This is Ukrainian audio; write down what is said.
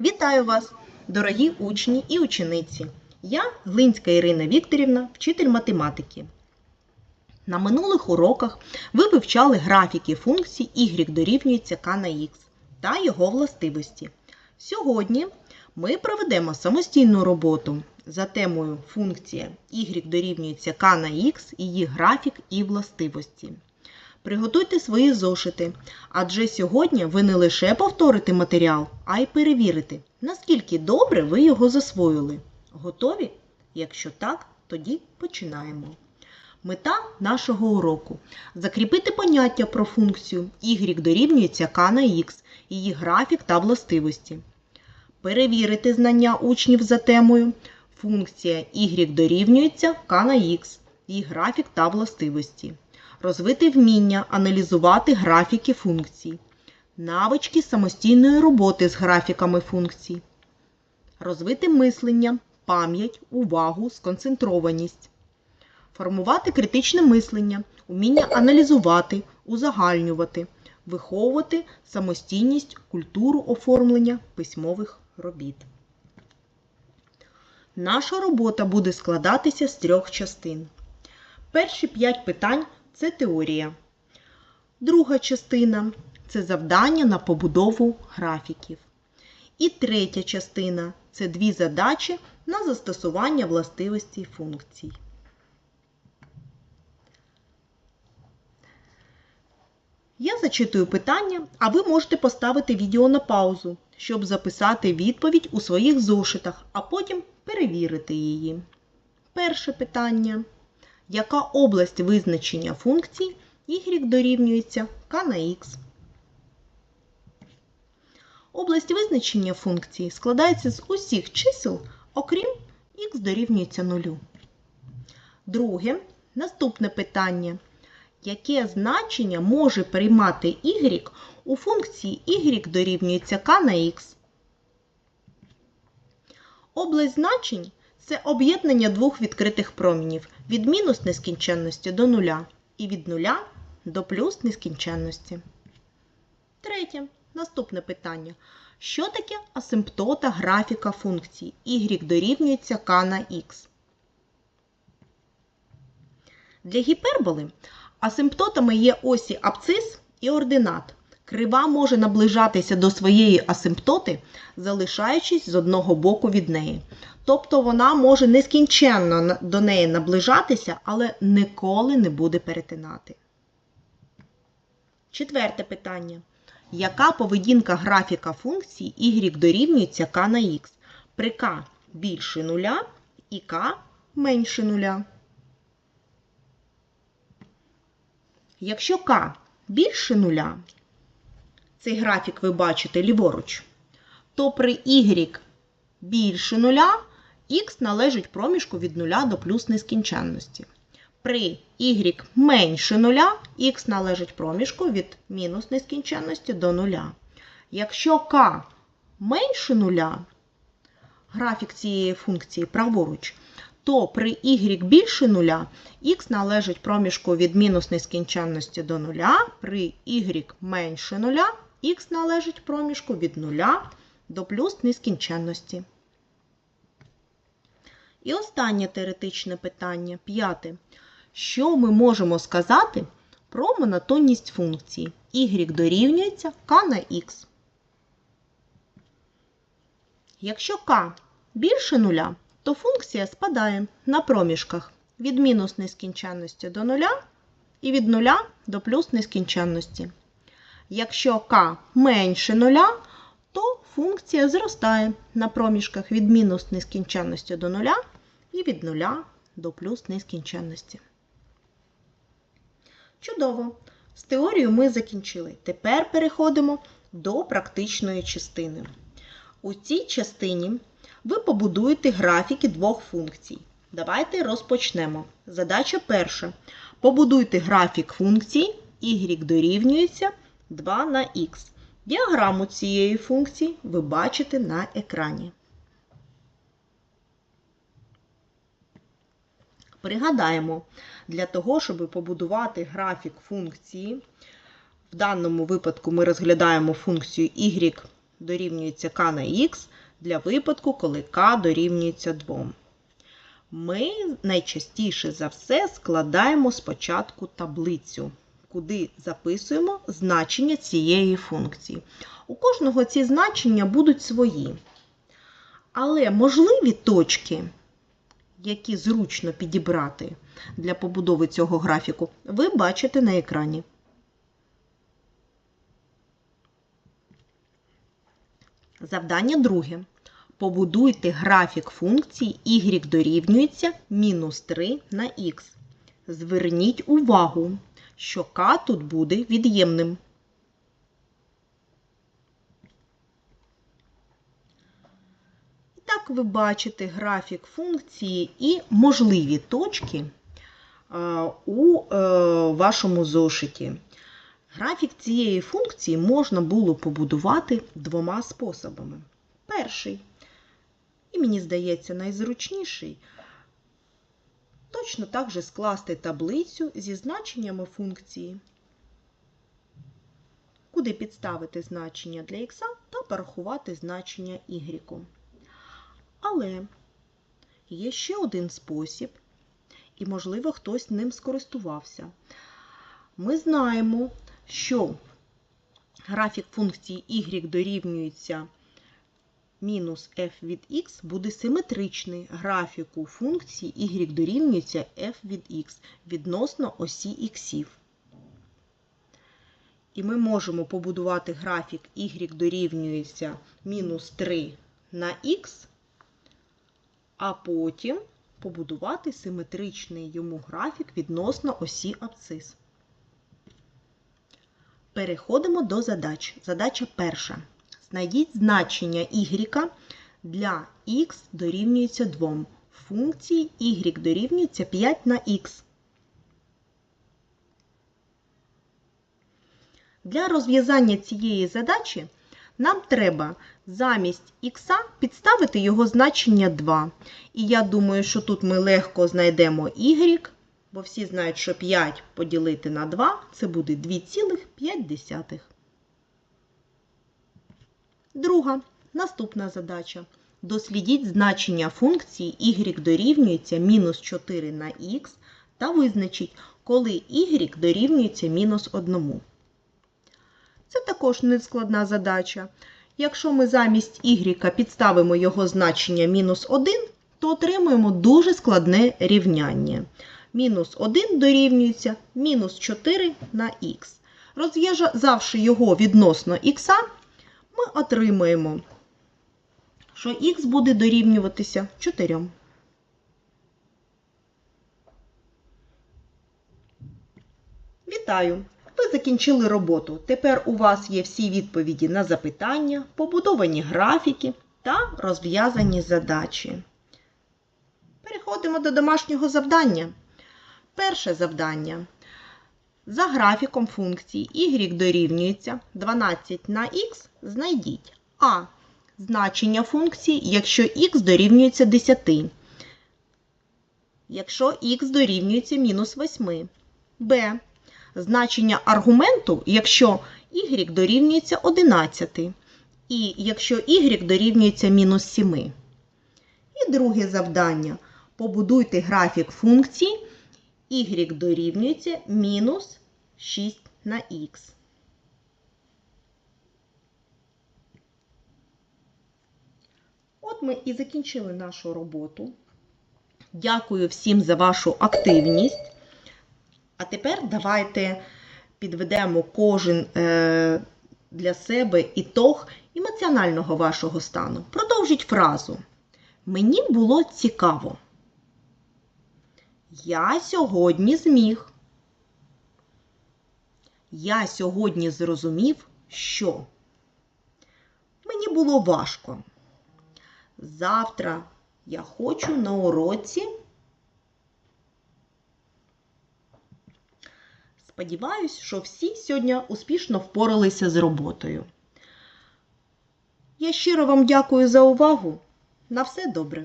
Вітаю вас, дорогі учні і учениці! Я Глинська Ірина Вікторівна, вчитель математики. На минулих уроках ви вивчали графіки функцій y дорівнюється k на x та його властивості. Сьогодні ми проведемо самостійну роботу за темою функція y дорівнюється k на x, її графік і властивості. Приготуйте свої зошити, адже сьогодні ви не лише повторите матеріал, а й перевірите, наскільки добре ви його засвоїли. Готові? Якщо так, тоді починаємо. Мета нашого уроку закріпити поняття про функцію y дорівнюється k на x, її графік та властивості. Перевірити знання учнів за темою функція y дорівнюється k на x, її графік та властивості. Розвити вміння аналізувати графіки функцій, навички самостійної роботи з графіками функцій, розвити мислення, пам'ять, увагу, сконцентрованість, формувати критичне мислення, уміння аналізувати, узагальнювати, виховувати самостійність, культуру оформлення письмових робіт. Наша робота буде складатися з трьох частин. Перші п'ять питань це теорія. Друга частина це завдання на побудову графіків. І третя частина це дві задачі на застосування властивостей функцій. Я зачитую питання, а ви можете поставити відео на паузу, щоб записати відповідь у своїх зошитах, а потім перевірити її. Перше питання. Яка область визначення функцій y дорівнюється k на x? Область визначення функції складається з усіх чисел, окрім x дорівнюється 0. Друге, наступне питання. Яке значення може приймати y у функції y дорівнюється k на x? Область значень це об'єднання двох відкритих промінів від мінус нескінченності до нуля і від нуля до плюс нескінченності. Третє. Наступне питання. Що таке асимптота графіка функції y дорівнюється k на x? Для гіперболи асимптотами є осі абцис і ординат. Крива може наближатися до своєї асимптоти, залишаючись з одного боку від неї. Тобто вона може нескінченно до неї наближатися, але ніколи не буде перетинати. Четверте питання. Яка поведінка графіка функції y дорівнюється k на x? При k більше нуля і k менше нуля. Якщо k більше нуля, цей графік ви бачите ліворуч, то при y більше нуля х належить проміжку від 0 до плюс нескінченності. При y менше 0 х належить проміжку від мінус нескінченності до 0. Якщо k менше 0, графік цієї функції праворуч, то при y більше 0 х належить проміжку від мінус нескінченності до 0, при y менше 0 х належить проміжку від 0 до плюс нескінченності. І останнє теоретичне питання, п'яте. Що ми можемо сказати про монотонність функції? y дорівнюється k на x. Якщо k більше нуля, то функція спадає на проміжках від мінус нескінченності до нуля і від нуля до плюс нескінченності. Якщо k менше нуля, то функція зростає на проміжках від мінус нескінченності до нуля і від нуля до плюс нескінченності. Чудово! З теорією ми закінчили. Тепер переходимо до практичної частини. У цій частині ви побудуєте графіки двох функцій. Давайте розпочнемо. Задача перша. Побудуйте графік функції y дорівнюється 2 на х. Діаграму цієї функції ви бачите на екрані. Пригадаємо, для того, щоб побудувати графік функції, в даному випадку ми розглядаємо функцію y дорівнюється k на x для випадку, коли k дорівнюється 2. Ми найчастіше за все складаємо спочатку таблицю, куди записуємо значення цієї функції. У кожного ці значення будуть свої. Але можливі точки, які зручно підібрати для побудови цього графіку, ви бачите на екрані. Завдання друге. Побудуйте графік функції y дорівнюється мінус 3 на х. Зверніть увагу, що k тут буде від'ємним. І так ви бачите графік функції і можливі точки е, у е, вашому зошиті. Графік цієї функції можна було побудувати двома способами. Перший, і мені здається, найзручніший, точно так же скласти таблицю зі значеннями функції, куди підставити значення для х та порахувати значення y. Але є ще один спосіб, і, можливо, хтось ним скористувався. Ми знаємо, що графік функції y дорівнюється мінус f від x буде симетричний графіку функції y дорівнюється f від x відносно осі іксів. І ми можемо побудувати графік y дорівнюється мінус 3 на х, а потім побудувати симетричний йому графік відносно осі абсцис. Переходимо до задач. Задача перша. Знайдіть значення y для x дорівнюється 2. Функції y дорівнюється 5 на х. Для розв'язання цієї задачі нам треба замість х підставити його значення 2. І я думаю, що тут ми легко знайдемо y, бо всі знають, що 5 поділити на 2 це буде 2,5. Друга, наступна задача. Дослідіть значення функції y дорівнюється мінус 4 на х та визначіть, коли y дорівнюється мінус 1. Також нескладна задача. Якщо ми замість y підставимо його значення мінус 1, то отримуємо дуже складне рівняння. Мінус 1 дорівнюється мінус 4 на х. Розв'язавши його відносно х, ми отримаємо, що х буде дорівнюватися 4. Вітаю! Ви закінчили роботу. Тепер у вас є всі відповіді на запитання, побудовані графіки та розв'язані задачі. Переходимо до домашнього завдання. Перше завдання. За графіком функції y дорівнюється 12 на х, знайдіть а. Значення функції, якщо х дорівнюється 10, якщо х дорівнюється мінус 8, б. Значення аргументу, якщо y дорівнюється 11, і якщо y дорівнюється мінус 7. І друге завдання. Побудуйте графік функції y дорівнюється мінус 6 на х. От ми і закінчили нашу роботу. Дякую всім за вашу активність. А тепер давайте підведемо кожен е, для себе ітог емоціонального вашого стану. Продовжіть фразу. Мені було цікаво. Я сьогодні зміг. Я сьогодні зрозумів, що мені було важко. Завтра я хочу на уроці. Сподіваюсь, що всі сьогодні успішно впоралися з роботою. Я щиро вам дякую за увагу. На все добре!